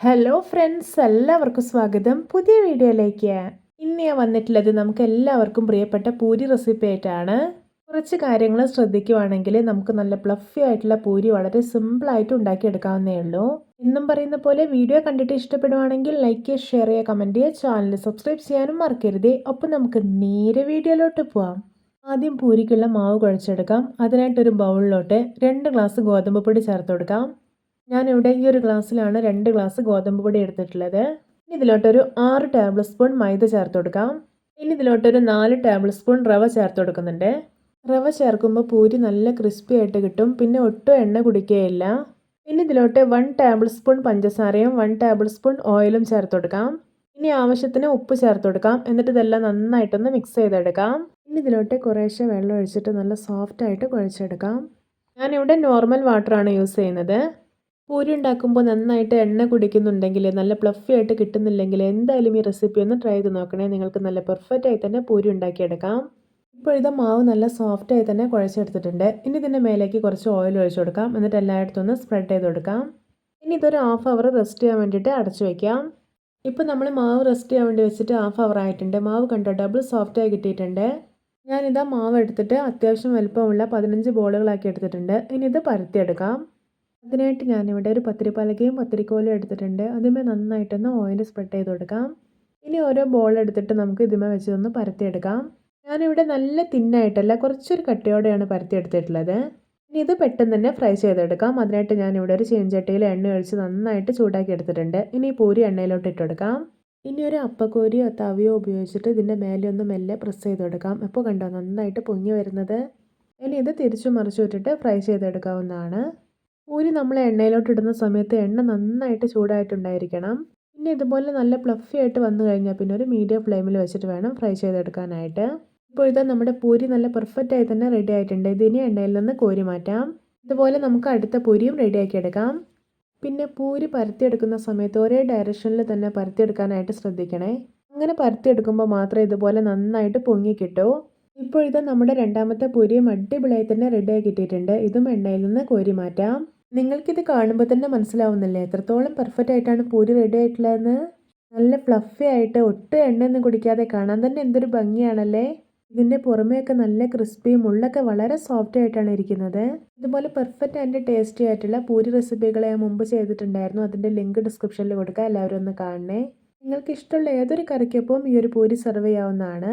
Hello friends എല്ലാവർക്കും സ്വാഗതം. പുതിയ വീഡിയോയിലേക്ക്. ഇന്ന് ഞാൻ വന്നിട്ടുള്ളത് നമുക്ക് എല്ലാവർക്കും പ്രിയപ്പെട്ട പൂരി റെസിപ്പി ആയിട്ടാണ്. കുറച്ച് കാര്യങ്ങൾ ശ്രദ്ധിക്കുവാണെങ്കിൽ നമുക്ക് നല്ല പ്ലഫി ആയിട്ടുള്ള പൂരി വളരെ സിമ്പിളായിട്ട് ഉണ്ടാക്കിയെടുക്കാവുന്നേ ഉള്ളൂ. എന്നും പറയുന്ന പോലെ വീഡിയോ കണ്ടിട്ട് ഇഷ്ടപ്പെടുവാണെങ്കിൽ ലൈക്ക് ചെയ്യുക ഷെയർ ചെയ്യുക കമന്റ് ചെയ്യുക ചാനൽ സബ്സ്ക്രൈബ് ചെയ്യാനും മറക്കരുതേ. അപ്പോൾ നമുക്ക് നേരെ വീഡിയോയിലോട്ട് പോവാം. ആദ്യം പൂരിക്കുള്ള മാവ് കുഴച്ചെടുക്കാം. അതിനായിട്ടൊരു ബൗളിലോട്ട് രണ്ട് ഗ്ലാസ് ഗോതമ്പ് പൊടി ചേർത്ത് കൊടുക്കാം. ഞാനിവിടെ ഈ ഒരു ഗ്ലാസ്സിലാണ് രണ്ട് ഗ്ലാസ് ഗോതമ്പ് പൊടി എടുത്തിട്ടുള്ളത്. ഇനി ഇതിലോട്ടൊരു ആറ് ടേബിൾ സ്പൂൺ മൈദ ചേർത്ത് കൊടുക്കാം. ഇനി ഇതിലോട്ടൊരു നാല് ടേബിൾ സ്പൂൺ റവ ചേർത്ത് കൊടുക്കുന്നുണ്ട്. റവ ചേർക്കുമ്പോൾ പൂരി നല്ല ക്രിസ്പി ആയിട്ട് കിട്ടും. പിന്നെ ഒട്ടും എണ്ണ കുടിക്കുകയില്ല. ഇനി ഇതിലോട്ട് വൺ ടേബിൾ സ്പൂൺ പഞ്ചസാരയും വൺ ടേബിൾ സ്പൂൺ ഓയിലും ചേർത്ത് കൊടുക്കാം. ഇനി ആവശ്യത്തിന് ഉപ്പ് ചേർത്ത് കൊടുക്കാം. എന്നിട്ട് ഇതെല്ലാം നന്നായിട്ടൊന്ന് മിക്സ് ചെയ്തെടുക്കാം. ഇനി ഇതിലോട്ട് കുറേശ്ശെ വെള്ളം ഒഴിച്ചിട്ട് നല്ല സോഫ്റ്റ് ആയിട്ട് കുഴച്ചെടുക്കാം. ഞാനിവിടെ നോർമൽ വാട്ടറാണ് യൂസ് ചെയ്യുന്നത്. പൂരി ഉണ്ടാക്കുമ്പോൾ നന്നായിട്ട് എണ്ണ കുടിക്കുന്നുണ്ടെങ്കിൽ നല്ല പ്ലഫി ആയിട്ട് കിട്ടുന്നില്ലെങ്കിൽ എന്തായാലും ഈ റെസിപ്പി ഒന്ന് ട്രൈ ചെയ്ത് നോക്കണേ. നിങ്ങൾക്ക് നല്ല പെർഫെക്റ്റ് ആയി തന്നെ പൂരി ഉണ്ടാക്കിയെടുക്കാം. ഇപ്പോൾ ഇത് മാവ് നല്ല സോഫ്റ്റ് ആയി തന്നെ കുഴച്ചെടുത്തിട്ടുണ്ട്. ഇനി ഇതിന്റെ മേലേക്ക് കുറച്ച് ഓയിൽ ഒഴിച്ചു കൊടുക്കാം. എന്നിട്ട് എല്ലായിടത്തും ഒന്ന് സ്പ്രെഡ് ചെയ്ത് കൊടുക്കാം. ഇനി ഇതൊരു ഹാഫ് അവർ റെസ്റ്റ് ചെയ്യാൻ വേണ്ടിയിട്ട് അടച്ചു വയ്ക്കാം ഇപ്പോൾ നമ്മൾ മാവ് റെസ്റ്റ് ചെയ്യാൻ വേണ്ടി വെച്ചിട്ട് ഹാഫ് അവർ ആയിട്ടുണ്ട്. മാവ് കണ്ടോ ഡബിൾ സോഫ്റ്റായി കിട്ടിയിട്ടുണ്ട്. ഞാനിതാ മാവ് എടുത്തിട്ട് അത്യാവശ്യം വലുപ്പമുള്ള പതിനഞ്ച് ബോളുകളാക്കി എടുത്തിട്ടുണ്ട്. ഇനി ഇത് പരത്തിയെടുക്കാം. അതിനായിട്ട് ഞാനിവിടെ ഒരു പത്തിരിപ്പലകയും പത്തിരിക്കോലും എടുത്തിട്ടുണ്ട്. അതിമേ നന്നായിട്ടൊന്ന് ഓയിൽ സ്പ്രെഡ് ചെയ്ത് കൊടുക്കാം. ഇനി ഓരോ ബോൾ എടുത്തിട്ട് നമുക്ക് ഇതിമേ വെച്ച് ഒന്ന് പരത്തിയെടുക്കാം. ഞാനിവിടെ നല്ല തിന്നായിട്ടല്ല കുറച്ചൊരു കട്ടിയോടെയാണ് പരത്തിയെടുത്തിട്ടുള്ളത്. ഇനി ഇത് പെട്ടെന്ന് തന്നെ ഫ്രൈ ചെയ്തെടുക്കാം. അതിനായിട്ട് ഞാനിവിടെ ഒരു ചീഞ്ചട്ടിയിൽ എണ്ണ ഒഴിച്ച് നന്നായിട്ട് ചൂടാക്കി എടുത്തിട്ടുണ്ട്. ഇനി പൂരി എണ്ണയിലോട്ട് ഇട്ടെടുക്കാം ഇനി ഒരു അപ്പക്കോരിയോ തവിയോ ഉപയോഗിച്ചിട്ട് ഇതിന്റെ മേലെ ഒന്ന് മെല്ലെ പ്രസ് ചെയ്ത് കൊടുക്കാം. അപ്പോൾ കണ്ടോ നന്നായിട്ട് പൊങ്ങി വരുന്നത്. ഇനി ഇത് തിരിച്ചു മറിച്ചു വിട്ടിട്ട് ഫ്രൈ ചെയ്തെടുക്കാവുന്നതാണ്. പൂരി നമ്മൾ എണ്ണയിലോട്ട് ഇടുന്ന സമയത്ത് എണ്ണ നന്നായിട്ട് ചൂടായിട്ടുണ്ടായിരിക്കണം. പിന്നെ ഇതുപോലെ നല്ല പ്ലഫി ആയിട്ട് വന്നു കഴിഞ്ഞാൽ പിന്നെ ഒരു മീഡിയം ഫ്ലെയിമിൽ വെച്ചിട്ട് വേണം ഫ്രൈ ചെയ്തെടുക്കാനായിട്ട്. ഇപ്പോൾ ഇത് നമ്മുടെ പൂരി നല്ല പെർഫെക്റ്റ് ആയി തന്നെ റെഡി ആയിട്ടുണ്ട്. ഇതിനി എണ്ണയിൽ നിന്ന് കോരി മാറ്റാം. ഇതുപോലെ നമുക്ക് അടുത്ത പൂരിയും റെഡിയാക്കി എടുക്കാം. പിന്നെ പൂരി പരത്തിയെടുക്കുന്ന സമയത്ത് ഒരേ ഡയറക്ഷനിൽ തന്നെ പരത്തിയെടുക്കാനായിട്ട് ശ്രദ്ധിക്കണേ. അങ്ങനെ പരത്തിയെടുക്കുമ്പോൾ മാത്രമേ ഇതുപോലെ നന്നായിട്ട് പൊങ്ങി കിട്ടൂ. ഇപ്പോൾ നമ്മുടെ രണ്ടാമത്തെ പൂരിയും അടിപൊളിയായി തന്നെ റെഡിയായി കിട്ടിയിട്ടുണ്ട്. ഇതും എണ്ണയിൽ നിന്ന് കോരി മാറ്റാം. നിങ്ങൾക്കിത് കാണുമ്പോൾ തന്നെ മനസ്സിലാവുന്നില്ലേ? എത്രത്തോളം പെർഫെക്റ്റ് ആയിട്ടാണ് പൂരി റെഡി ആയിട്ടുള്ളതെന്ന്? നല്ല ഫ്ലഫി ആയിട്ട് ഒട്ടും എണ്ണയൊന്നും കുടിക്കാതെ കാണാൻ തന്നെ എന്തൊരു ഭംഗിയാണല്ലേ? ഇതിന്റെ പുറമേയൊക്കെ നല്ല ക്രിസ്പിയും ഉള്ളൊക്കെ വളരെ സോഫ്റ്റ് ആയിട്ടാണ് ഇരിക്കുന്നത്. ഇതുപോലെ പെർഫെക്റ്റ് ആൻഡ് ടേസ്റ്റി ആയിട്ടുള്ള പൂരി റെസിപ്പികൾ ഞാൻ മുമ്പ് ചെയ്തിട്ടുണ്ടായിരുന്നു. അതിന്റെ ലിങ്ക് ഡിസ്ക്രിപ്ഷനിൽ കൊടുക്കുക എല്ലാവരും ഒന്ന് കാണണേ. നിങ്ങൾക്ക് ഇഷ്ടമുള്ള ഏതൊരു കറിക്കൊപ്പം ഈ ഒരു പൂരി സെർവ് ചെയ്യാവുന്നതാണ്.